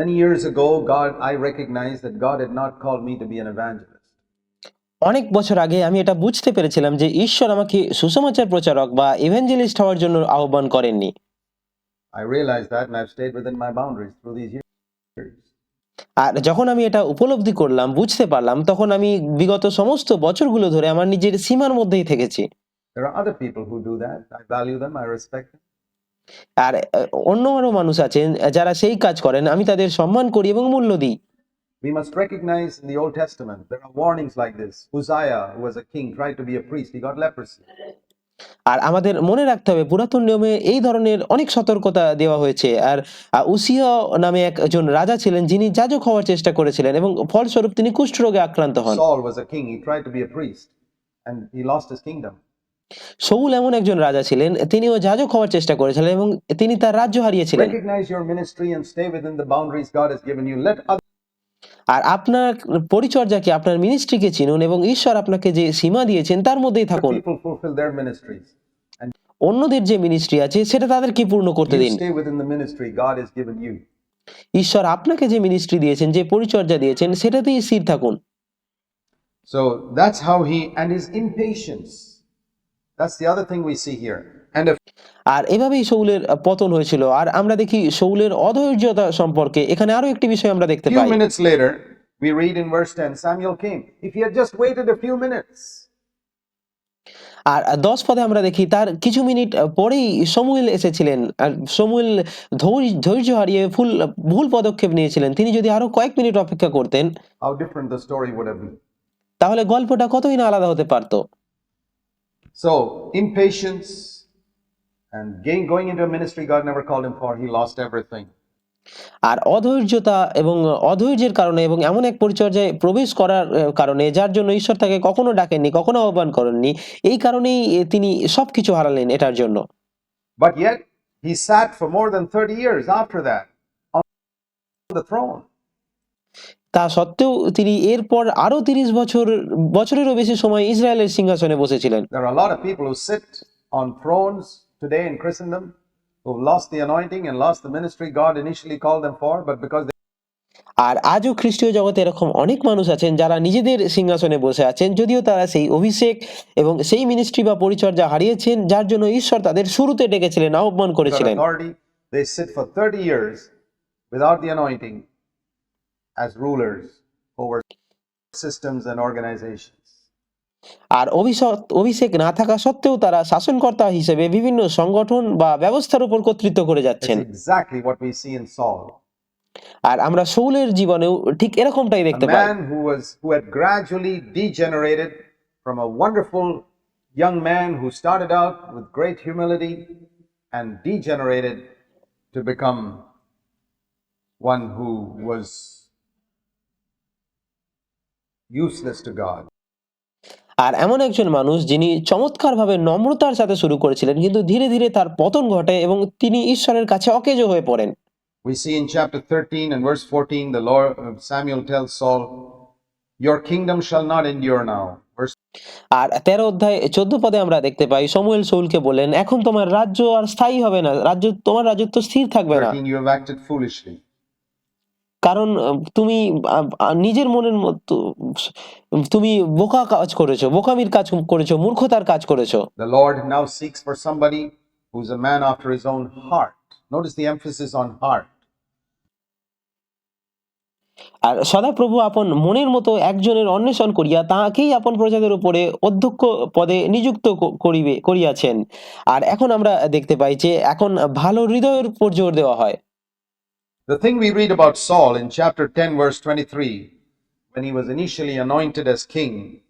Many years ago, God, I recognized that God had not called me to be an evangelist. অনেক বছর আগে আমি এটা বুঝতে পেরেছিলাম যে ঈশ্বর আমাকে সুসমাচার প্রচারক বা ইভেঞ্জেলিস্ট হওয়ার জন্য আহ্বান করেননি। আর যখন আমি এটা উপলব্ধি করলাম বুঝতে পারলাম তখন আমি বিগত সমস্ত বছরগুলো ধরে আমার নিজের সীমার মধ্যেই থেকেছি। There are other people who do আর অন্য আরও মানুষ আছেন যারা সেই কাজ করেন আমি তাদের সম্মান করি এবং মূল্য দিই We must recognize in the Old Testament there are warnings like this. Uzziah, who was a king, tried to be a priest, he got leprosy. আর আমাদের মনে রাখতে হবে পুরাতন নিয়মে এই ধরনের অনেক সতর্কতা দেওয়া হয়েছে আর উসিয়া নামে একজন রাজা ছিলেন যিনি যাজক হওয়ার চেষ্টা করেছিলেন এবং ফলস্বরূপ তিনি কুষ্ঠরোগে আক্রান্ত হন Saul was a king, he tried to be a priest, and he lost his kingdom. Saul এমন একজন রাজা ছিলেন তিনি ও যাজক হওয়ার চেষ্টা করেছিলেন এবং তিনি তার রাজ্য হারিয়েছিলেন। আর আপনার পরিচর্যা কি আপনার মিনিস্ট্রিকে চিনুন এবং ঈশ্বর আপনাকে যে সীমা দিয়েছেন তার মধ্যেই থাকুন। অন্যদের যে মিনিস্ট্রি আছে সেটা তাদের কি পূর্ণ করতে দিন? ঈশ্বর আপনাকে যে মিনিস্ট্রি দিয়েছেন যে পরিচর্যা দিয়েছেন সেটাতেই স্থির থাকুন। So that's how he and his impatience That's the other thing we see here. And a আর এভাবেই শৌলের পতন হয়েছিল। আর আমরা দেখি শৌলের অধৈর্যতা সম্পর্কে। এখানে আরও একটি বিষয় আমরা দেখতে few pi. minutes later, we read in verse 10 Samuel came. If he had just waited a few minutes, আর দশ পদে আমরা দেখি তার কিছু মিনিট পরেই সমুয়েল এসেছিলেন। আর সমুয়েল ধৈর্য হারিয়ে ফুল ভুল পদক্ষেপ নিয়েছিলেন। তিনি যদি আরও কয়েক মিনিট অপেক্ষা করতেন. তাহলে গল্পটা কতই না আলাদা হতে পারতো। So, impatience and gain, going into a ministry God never called him for, he lost everything. আর অধৈর্যতা এবং অধৈর্যের কারণে এবং এমন এক পরিচর্যায় প্রবেশ করার আহ, কারণে যার জন্য ঈশ্বর তাকে কখনো ডাকেননি কখনো আহ্বান করেননি এই কারণেই এ, তিনি সবকিছু হারালেন এটার জন্য But yet, he sat for more than 30 years after that on the throne. তা সত্ত্বেও তিনি এরপর আরও তিরিশ বছর বছরেরও বেশি সময় ইসরায়েলের সিংহাসনে বসেছিলেন। আর আজও খ্রিস্টীয় জগতে এরকম অনেক মানুষ আছেন যারা নিজেদের সিংহাসনে বসে আছেন যদিও তারা সেই অভিষেক এবং সেই মিনিস্ট্রি বা পরিচর্যা হারিয়েছেন যার জন্য ঈশ্বর তাদের শুরুতে ডেকেছিলেন আহ্বান করেছিলেন। As rulers over systems and organizations. আর অভিষেক অভিষেক না থাকা সত্ত্বেও তারা শাসনকর্তা হিসেবে বিভিন্ন সংগঠন বা ব্যবস্থার উপর কর্তৃত্ব করে যাচ্ছেন exactly what we see in Saul. আর আমরা শৌলের জীবনেও ঠিক এরকমটাই দেখতে পাই man who was who had gradually degenerated from a wonderful young man who started out with great humility and degenerated to become one who was useless to God. আর এমন একজন মানুষ যিনি চমৎকারভাবে নম্রতার সাথে শুরু করেছিলেন কিন্তু ধীরে ধীরে তার পতন ঘটে এবং তিনি ঈশ্বরের কাছে অকেজো হয়ে পড়েন We see in chapter 13 and verse 14, the Lord Samuel tells Saul, Your kingdom shall not endure now. Verse আর তেরো অধ্যায় চোদ্দ পদে আমরা দেখতে পাই সমুয়েল সৌলকে বলেন এখন তোমার রাজ্য আর স্থায়ী হবে না রাজ্য তোমার রাজত্ব স্থির থাকবে না 13, you have acted foolishly. কারণ তুমি নিজের মনের মতো তুমি বোকা কাজ করেছ বোকামির কাজ করেছ মূর্খতার কাজ করেছ The Lord now seeks for somebody who's a man after his own heart. Notice the emphasis on heart. আর সদাপ্রভু আপন মনের মতো একজনের অন্বেষণ করিয়া তাহাকেই আপন প্রজাদের উপরে অধ্যক্ষ পদে নিযুক্ত করিবে করিয়াছেন আর এখন আমরা দেখতে পাই যে এখন ভালো হৃদয়ের উপর জোর দেওয়া হয় The thing we read about Saul in chapter 10, verse 23, when he was initially anointed as king,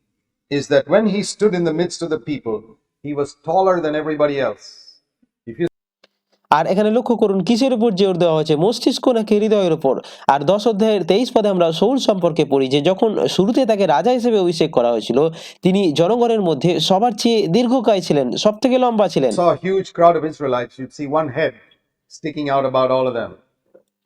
is that when he stood in the midst of the people, he was taller than everybody else. If you আর এখানে লক্ষ্য করুন কিসের উপর জোর দেওয়া হয়েছে মস্তিষ্ক নাকি হৃদয়ের উপর আর দশ অধ্যায়ের তেইশ পদে আমরা সৌল সম্পর্কে পড়ি যে যখন শুরুতে তাকে রাজা হিসেবে অভিষেক করা হয়েছিল তিনি জনগণের মধ্যে সবার চেয়ে দীর্ঘকায় ছিলেন সব থেকে লম্বা ছিলেন saw a huge crowd of Israelites, you'd see one head sticking out about all of them.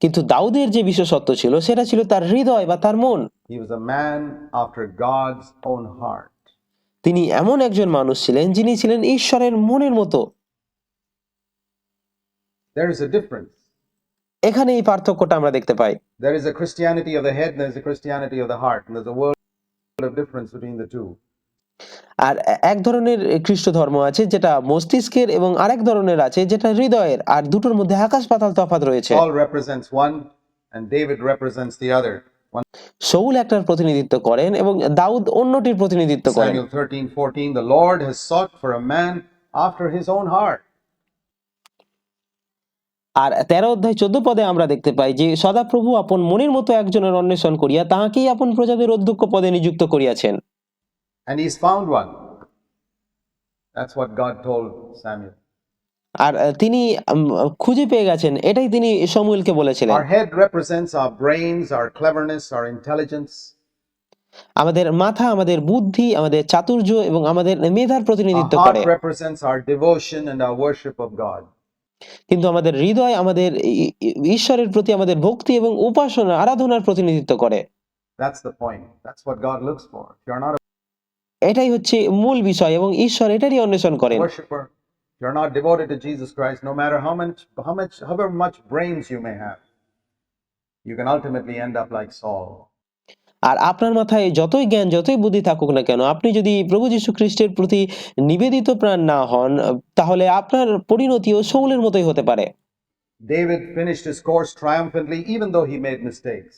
কিন্তু দাউদের যে বিশেষত্ব ছিল সেটা ছিল তার হৃদয় বা তার মন. তিনি এমন একজন মানুষ ছিলেন যিনি ছিলেন ঈশ্বরের মনের মতো There is a difference. এখানে এই পার্থক্যটা আমরা দেখতে পাই There is a Christianity of the head and there's a Christianity of the heart. And there's a world of difference between the two. আর এক ধরনের খ্রিস্ট ধর্ম আছে যেটা মস্তিষ্কের এবং আরেক ধরনের আছে যেটা হৃদয়ের আর দুটোর মধ্যে আকাশ পাতাল তফাৎ রয়েছে Saul represents one and David represents the other. One একটার প্রতিনিধিত্ব করেন এবং দাউদ অন্যটির প্রতিনিধিত্ব করেন Samuel 13, 14, the Lord has sought for a man after his own heart. আর তেরো অধ্যায় চোদ্দ পদে আমরা দেখতে পাই যে সদাপ্রভু আপন মনের মতো একজনের অন্বেষণ করিয়া তাহাকেই আপন প্রজাদের অধ্যক্ষ পদে নিযুক্ত করিয়াছেন And he's found one. That's what God told Samuel. আর আহ, তিনি উম, খুঁজে পেয়ে গেছেন এটাই তিনি সমুয়েলকে বলেছিলেন Our head represents our brains, our cleverness, our intelligence. আমাদের মাথা আমাদের বুদ্ধি আমাদের চাতুর্য এবং আমাদের মেধার Our প্রতিনিধিত্ব করে heart represents our devotion and our worship of God. কিন্তু আমাদের হৃদয় আমাদের ই- ই- ঈশ্বরের প্রতি আমাদের ভক্তি এবং উপাসনা আরাধনার প্রতিনিধিত্ব করে That's the point. That's what God looks for. If you're not এটাই হচ্ছে মূল বিষয় এবং ঈশ্বর এটারই অন্বেষণ করেন you're not devoted to Jesus Christ, no matter how much, how much, however much brains you may have, you can ultimately end up like Saul. আর আপনার মাথায় যতই জ্ঞান যতই বুদ্ধি থাকুক না কেন আপনি যদি প্রভু যীশু খ্রিস্টের প্রতি নিবেদিত প্রাণ না হন তাহলে আপনার পরিণতিও শৌলের মতোই হতে পারে David finished his course triumphantly, even though he made mistakes,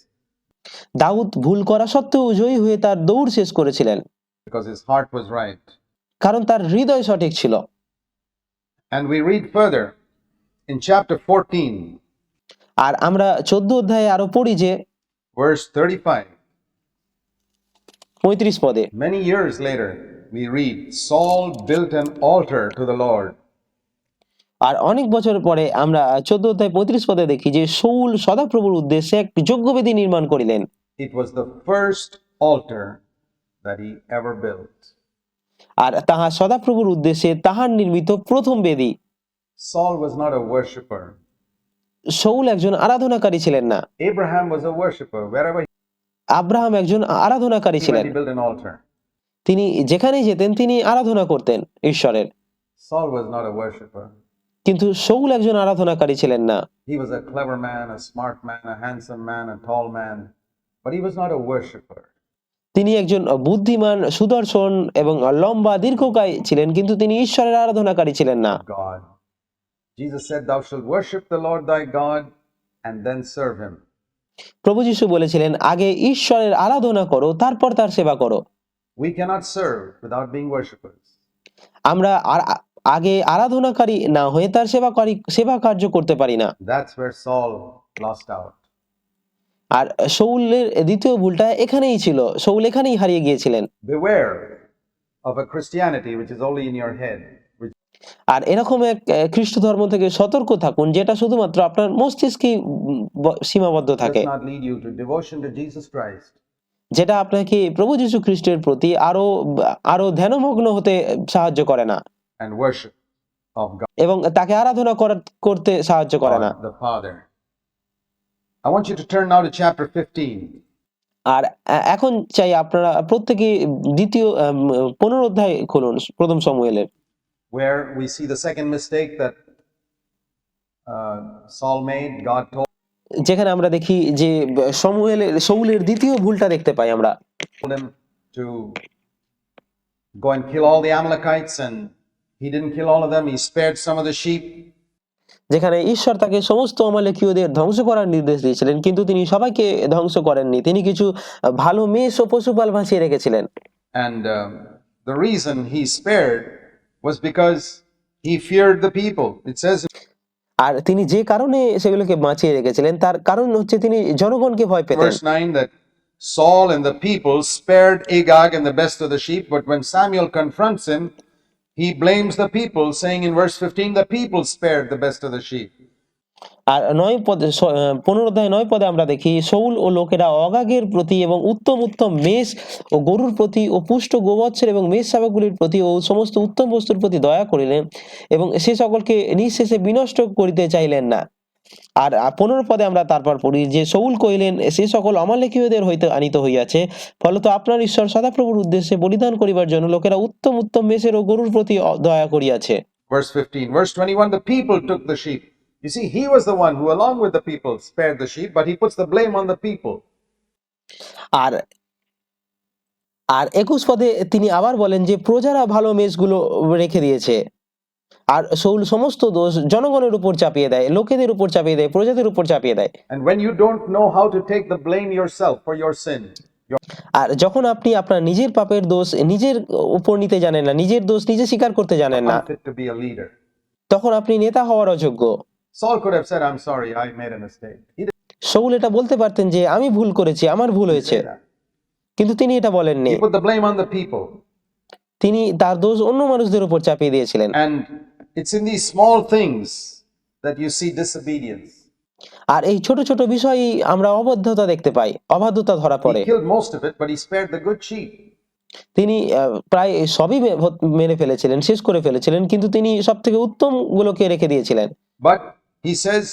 দাউদ ভুল করা সত্ত্বেও জয়ী হয়ে তার দৌড় শেষ করেছিলেন because his heart was right. কারণ তার হৃদয় সঠিক ছিল And we read further in chapter 14, আর আমরা চোদ্দ অধ্যায়ে আরও পড়ি যে verse 35. পঁয়ত্রিশ পদে Many years later, we read Saul built an altar to the Lord. আর অনেক বছর পরে আমরা চোদ্দ অধ্যায় পঁয়ত্রিশ পদে দেখি যে শৌল সদাপ্রভুর উদ্দেশ্যে এক যজ্ঞবেদী নির্মাণ করিলেন It was the first altar that he ever built. আর তাহা সদাপ্রভুর উদ্দেশ্যে তাহার নির্মিত প্রথম বেদী Saul was not a worshiper. Saul একজন আরাধনাকারী ছিলেন না Abraham was a worshiper. Wherever he Abraham একজন আরাধনাকারী ছিলেন he built an altar. তিনি যেখানেই যেতেন তিনি আরাধনা করতেন ঈশ্বরের Saul was not a worshiper. কিন্তু শৌল একজন আরাধনাকারী ছিলেন না He was a clever man, a smart man, a handsome man, a tall man, but he was not a worshiper. তিনি একজন বুদ্ধিমান সুদর্শন এবং লম্বা দীর্ঘকায় ছিলেন কিন্তু তিনি ঈশ্বরের আরাধনাকারী ছিলেন না. প্রভু যীশু বলেছিলেন আগে ঈশ্বরের আরাধনা করো তারপর তার সেবা করো We cannot serve without being worshippers. আমরা আগে আরাধনাকারী না হয়ে তার সেবাকারী সেবা কার্য করতে পারি না That's where Saul lost out. আর শৌলের দ্বিতীয় ভুলটা এখানেই ছিল। শৌল এখানেই হারিয়ে গিয়েছিলেন। আর এরকম এক খ্রিস্ট ধর্ম থেকে সতর্ক থাকুন যেটা শুধুমাত্র আপনার ব- সীমাবদ্ধ থাকে. যেটা আপনাকে প্রভু যীশু খ্রিস্টের প্রতি আরও আরও ধ্যানমগ্ন হতে সাহায্য করে না। এবং তাকে আরাধনা করতে সাহায্য করে না. I want you to turn now to chapter 15. আর এ- এখন চাই আপনারা প্রত্যেকে দ্বিতীয় আম, পনেরো অধ্যায় খুলুন প্রথম সমুয়েলের where we see the second mistake that uh, Saul made. God told যেখানে আমরা দেখি যে সমুয়েলের শৌলের দ্বিতীয় ভুলটা দেখতে পাই আমরা him to go and kill all the Amalekites, and he didn't kill all of them. He spared some of the sheep. যেখানে ঈশ্বর তাকে সমস্ত অমালেকীয়দের ধ্বংস করার নির্দেশ দিয়েছিলেন কিন্তু তিনি সবাইকে ধ্বংস করেননি তিনি কিছু ভালো মেষ ও পশুপাল বাঁচিয়ে রেখেছিলেন And um, the reason he spared was because he feared the people. It says আর তিনি যে কারণে সেগুলোকে বাঁচিয়ে রেখেছিলেন তার কারণ হচ্ছে তিনি জনগণকে ভয় পেতেন verse 9 that Saul and the people spared Agag and the best of the sheep, but when Samuel confronts him, he blames the people, saying in verse 15, the people spared the best of the sheep. আর নয় পদে স- পনেরো অধ্যায় নয় পদে আমরা দেখি Saul ও লোকেরা অগাগের প্রতি এবং উত্তম উত্তম মেষ ও গরুর প্রতি ও পুষ্ট গোবৎসের এবং মেষ শাবকগুলির প্রতি ও সমস্ত উত্তম বস্তুর প্রতি দয়া করিলেন এবং সে সকলকে নিঃশেষে বিনষ্ট করিতে চাইলেন না আর পনেরো পদে আমরা তারপর পড়ি যে শৌল কহিলেন সে সকল অমালেকীয়দের হইতে আনিত হইয়াছে ফলত আপনার ঈশ্বর সদাপ্রভুর উদ্দেশ্যে বলিদান করিবার জন্য লোকেরা উত্তম উত্তম মেষের ও গরুর প্রতি দয়া করিয়াছে Verse 15. Verse 21, the people took the sheep. You see, he was the one who, along with the people, spared the sheep, but he puts the blame on the people. আর আর একুশ পদে তিনি আবার বলেন যে প্রজারা ভালো মেষগুলো রেখে দিয়েছে আর শৌল সমস্ত দোষ জনগণের উপর চাপিয়ে দেয় লোকেদের উপর চাপিয়ে দেয় প্রজাদের উপর চাপিয়ে দেয় And when you don't know how to take the blame yourself for your sin, আর যখন আপনি আপনার নিজের পাপের দোষ নিজের উপর নিতে জানেন না নিজের দোষ নিজে স্বীকার করতে জানেন না. তখন আপনি নেতা হওয়ার অযোগ্য Saul could have said, I'm sorry, I made a mistake. Saul এটা বলতে পারতেন যে আমি ভুল করেছি আমার ভুল হয়েছে কিন্তু তিনি এটা বলেননি. তিনি তার দোষ অন্য মানুষদের উপর চাপিয়ে দিয়েছিলেন it's in these small things that you see disobedience. আর এই ছোট ছোট বিষয়ে আমরা অবাধ্যতা দেখতে পাই অবাধ্যতা ধরা পড়ে। তিনি প্রায় সবই মেনে ফেলেছিলেন শেষ করে ফেলেছিলেন কিন্তু তিনি সব থেকে উত্তম গুলোকে রেখে দিয়েছিলেন বাট হি সেজ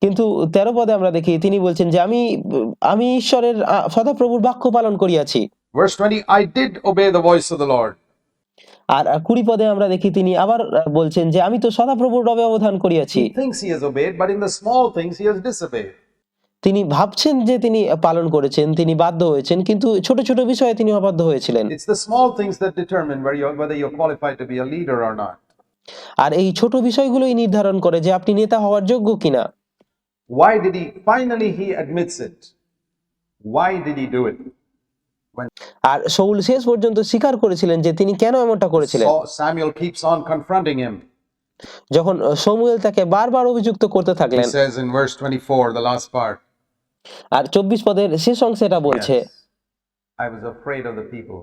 কিন্তু 13 পদে আমরা দেখি তিনি বলছেন যে আমি আমি ঈশ্বরের সদা প্রভুর বাক্য পালন করিয়াছি। verse 20 i did obey the voice of the lord. আর কুড়ি পদে আমরা দেখি তিনি আবার বলছেন যে আমি তো সদাপ্রভুর রবে অবধান করিয়াছি। তিনি ভাবছেন যে তিনি পালন করেছেন তিনি বাধ্য হয়েছেন কিন্তু ছোট ছোট বিষয়ে তিনি অবাধ্য হয়েছিলেন। আর এই ছোট বিষয়গুলোই নির্ধারণ করে যে আপনি নেতা হওয়ার যোগ্য কিনা। Why did finally he admits it why do it R Saul শেষ পর্যন্ত স্বীকার করেছিলেন যে তিনি কেন এমনটা করেছিলেন। যখন স্যামুয়েল তাকে বারবার অভিযুক্ত করতে থাকলেন। সেজ ইন ভার্স আর 24 পদের শেষ অংশে এটা বলছে। I was afraid of the people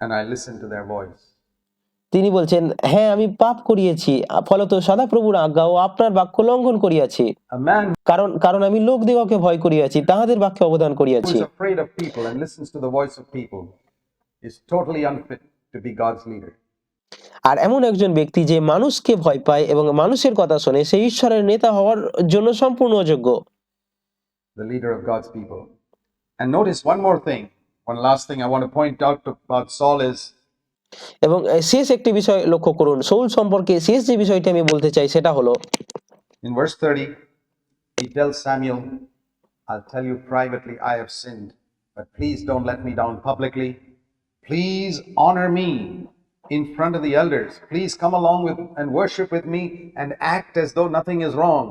and I listen to their voice তিনি বলছেন হ্যাঁ আমি পাপ করিয়েছি ফলত সদাপ্রভুর আজ্ঞা ও আপনার বাক্য লঙ্ঘন করিয়াছি। কারণ কারণ আমি লোক দিগকে ভয় করিয়াছি তাহাদের বাক্যে অবদান করিয়াছি। আর এমন একজন ব্যক্তি যে মানুষকে ভয় পায় এবং মানুষের কথা শোনে সেই ঈশ্বরের নেতা হওয়ার জন্য সম্পূর্ণ অযোগ্য। The leader এবং আহ, শেষ একটি বিষয় লক্ষ্য করুন শৌল সম্পর্কে শেষ যে বিষয়টি আমি বলতে চাই সেটা হলো in verse 30, he tells Samuel, I'll tell you privately, I have sinned, but please don't let me down publicly. Please honor me in front of the elders. Please come along with and worship with me and act as though nothing is wrong.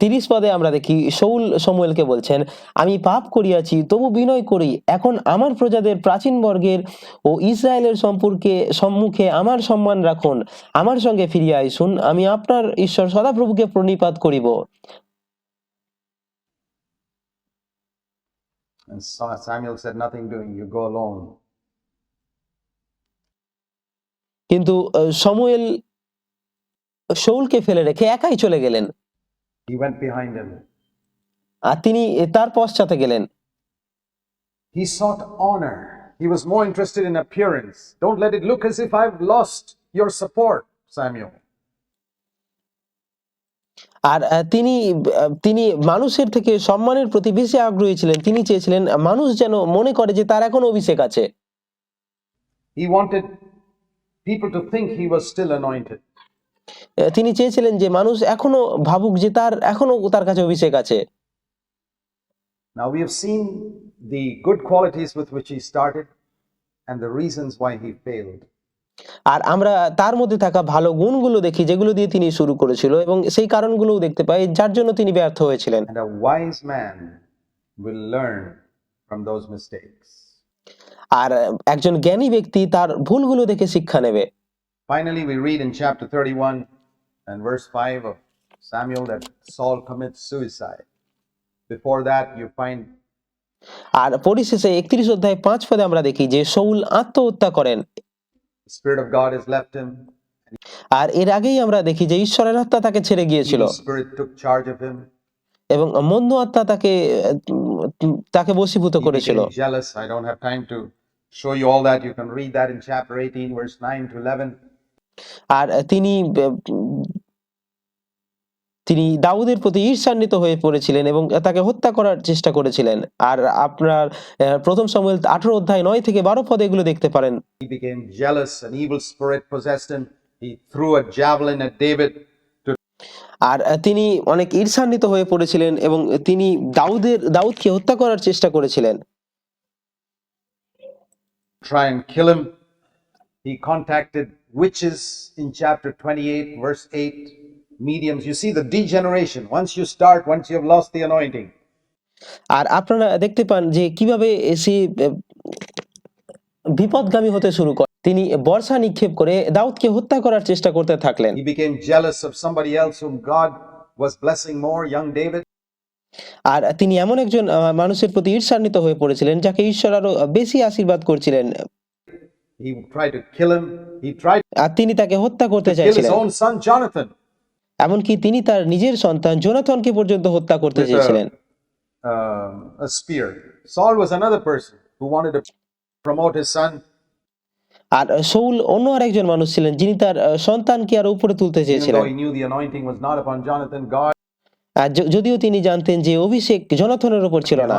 তিরিশ পদে আমরা দেখি Saul সমুয়েলকে বলছেন আমি পাপ করিয়াছি তবু বিনয় করি। এখন আমার প্রজাদের প্রাচীন বর্গের ও ইসরায়েলের সম্পর্কে সম্মুখে আমার সম্মান রাখুন। আমার সঙ্গে ফিরিয়া আইসুন আমি আপনার ঈশ্বর সদাপ্রভুকে প্রণিপাত করিব। And Samuel said, Nothing doing, you go alone. কিন্তু সমুয়েল শৌলকে ফেলে রেখে একাই চলে গেলেন। He went behind him. আর তিনি তার পশ্চাতে গেলেন He sought honor. He was more interested in appearance. Don't let it look as if I've lost your support, Samuel. আর তিনি তিনি মানুষের থেকে সম্মানের প্রতি বেশি আগ্রহী ছিলেন তিনি চেয়েছিলেন মানুষ যেন মনে করে যে তার এখন অভিষেক আছে He wanted people to think he was still anointed. তিনি চেয়েছিলেন যে মানুষ এখনও ভাবুক যে তার এখনও তার কাছে অভিষেক আছে Now we have seen the good qualities with which he started and the reasons why he failed. আর আমরা তার মধ্যে থাকা ভালো গুণগুলো দেখি যেগুলো দিয়ে তিনি শুরু করেছিল এবং সেই কারণগুলোও দেখতে পাই যার জন্য তিনি ব্যর্থ হয়েছিলেন And a wise man will learn from those mistakes. আর একজন জ্ঞানী ব্যক্তি তার ভুলগুলো দেখে শিক্ষা নেবে Finally, we read in chapter 31 and verse 5 of Samuel that Saul commits suicide. Before that, you find আর পরিশেষে একত্রিশ অধ্যায় পাঁচ পদে আমরা দেখি যে শৌল আত্মহত্যা করেন The Spirit of God has left him. আর এর আগেই আমরা দেখি যে ঈশ্বরের আত্মা তাকে ছেড়ে গিয়েছিল Evil spirit took charge of him. এবং মন্দ আত্মা তাকে তাকে বশীভূত করেছিল became jealous. I don't have time to show you all that. You can read that in chapter 18, verse 9 to 11. আর তিনি তিনি দাউদের প্রতি ঈর্ষান্বিত হয়ে পড়েছিলেন এবং তাকে হত্যা করার চেষ্টা করেছিলেন আর আপনার প্রথম সময় আঠারো অধ্যায় নয় থেকে বারো পদে এগুলো দেখতে পারেন He became jealous. An evil spirit possessed him. He threw a javelin at David আর তিনি অনেক ঈর্ষান্বিত হয়ে পড়েছিলেন এবং তিনি দাউদের দাউদকে হত্যা করার চেষ্টা করেছিলেন try and kill him. He contacted witches in chapter 28, verse 8. Mediums. You see the degeneration. Once you start, once you have lost the anointing, আর আপনারা দেখতে পান যে কীভাবে সে বিপদগামী হতে শুরু করে তিনি বর্ষা নিক্ষেপ করে দাউদকে হত্যা করার চেষ্টা করতে থাকলেন he became jealous of somebody else whom God was blessing more, young David. আর তিনি এমন একজন মানুষের প্রতি ঈর্ষান্বিত হয়ে পড়েছিলেন যাকে ঈশ্বর আরও বেশি আশীর্বাদ করছিলেন আর তিনি তাকে হত্যা করতে চাইছিলেন। এমনকি তিনি তার নিজের সন্তান জোনাথনকে পর্যন্ত হত্যা করতে চেয়েছিলেন। অন্য আর মানুষ ছিলেন যিনি তার সন্তানকে আর উপরে তুলতে চেয়েছিলেন। যদিও তিনি জানতেন যে অভিষেক জনথনের উপর ছিল না।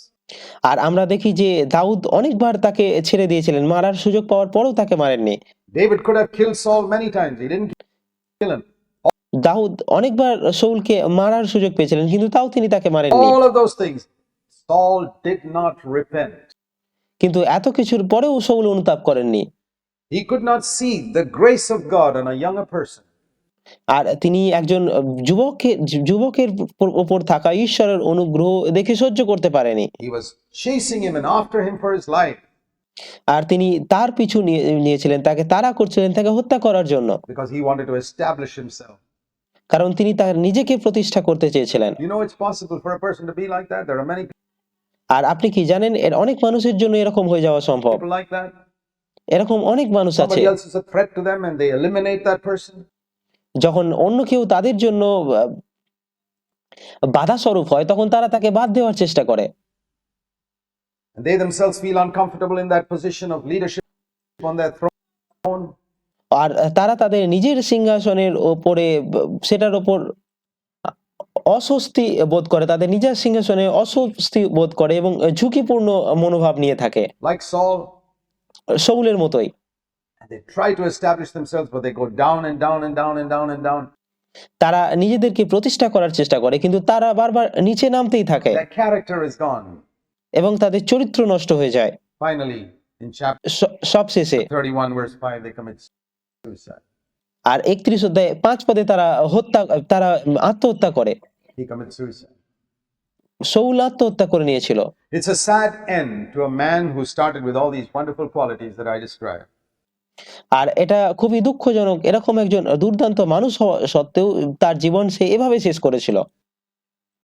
আর আমরা দেখি যে দাউদ অনেকবার তাকে ছেড়ে দিয়েছিলেন মারার সুযোগ পাওয়ার পরও তাকে মারেননি। দাউদ অনেকবার সৌলকে মারার সুযোগ পেয়েছিলেন কিন্তু তাও তিনি তাকে মারেননি। কিন্তু এত কিছুর পরেও সৌল অনুতাপ করেননি। He could not see the grace of God on a younger person. আর তিনি একজন যুবকের যুবকের উপর থাকা ঈশ্বরের অনুগ্রহ দেখে সহ্য করতে পারেনি। আর তিনি তার পিছু নিয়েছিলেন তাকে তারা করছিলেন তাকে হত্যা করার জন্য. কারণ তিনি তার নিজেকে প্রতিষ্ঠা করতে চেয়েছিলেন। আর আপনি কি জানেন এর অনেক মানুষের জন্য এরকম হয়ে যাওয়া সম্ভব? এরকম অনেক মানুষ আছে। যখন অন্য কেউ তাদের জন্য বাধা স্বরূপ হয় তখন তারা তাকে বাদ দেওয়ার চেষ্টা করে। They themselves feel uncomfortable in that position of leadership on their throne. আর তারা তাদের নিজের সিংহাসনের ওপরে সেটার ওপর অস্বস্তি বোধ করে তাদের নিজের সিংহাসনে অস্বস্তি বোধ করে এবং ঝুঁকিপূর্ণ মনোভাব নিয়ে থাকে। Like Saul, শৌলের মতোই। They try to establish themselves, but they go down and down and down and down and down. তারা নিজেদেরকে প্রতিষ্ঠা করার চেষ্টা করে কিন্তু তারা বারবার নিচে নামতেই থাকে Their character is gone. এবং তাদের চরিত্র নষ্ট হয়ে যায় Finally, in chapter সবশেষে 31, verse 5, they commit suicide. আর একত্রিশ অধ্যায় পাঁচ পদে তারা হত্যা তারা আত্মহত্যা করে He commits suicide. শৌল আত্মহত্যা করে নিয়েছিল It's a sad end to a man who started with all these wonderful qualities that I described. আর এটা খুবই দুঃখজনক, এরকম একজন দুর্দান্ত মানুষ হওয়া সত্ত্বেও তার জীবন সে এভাবে শেষ করেছিল।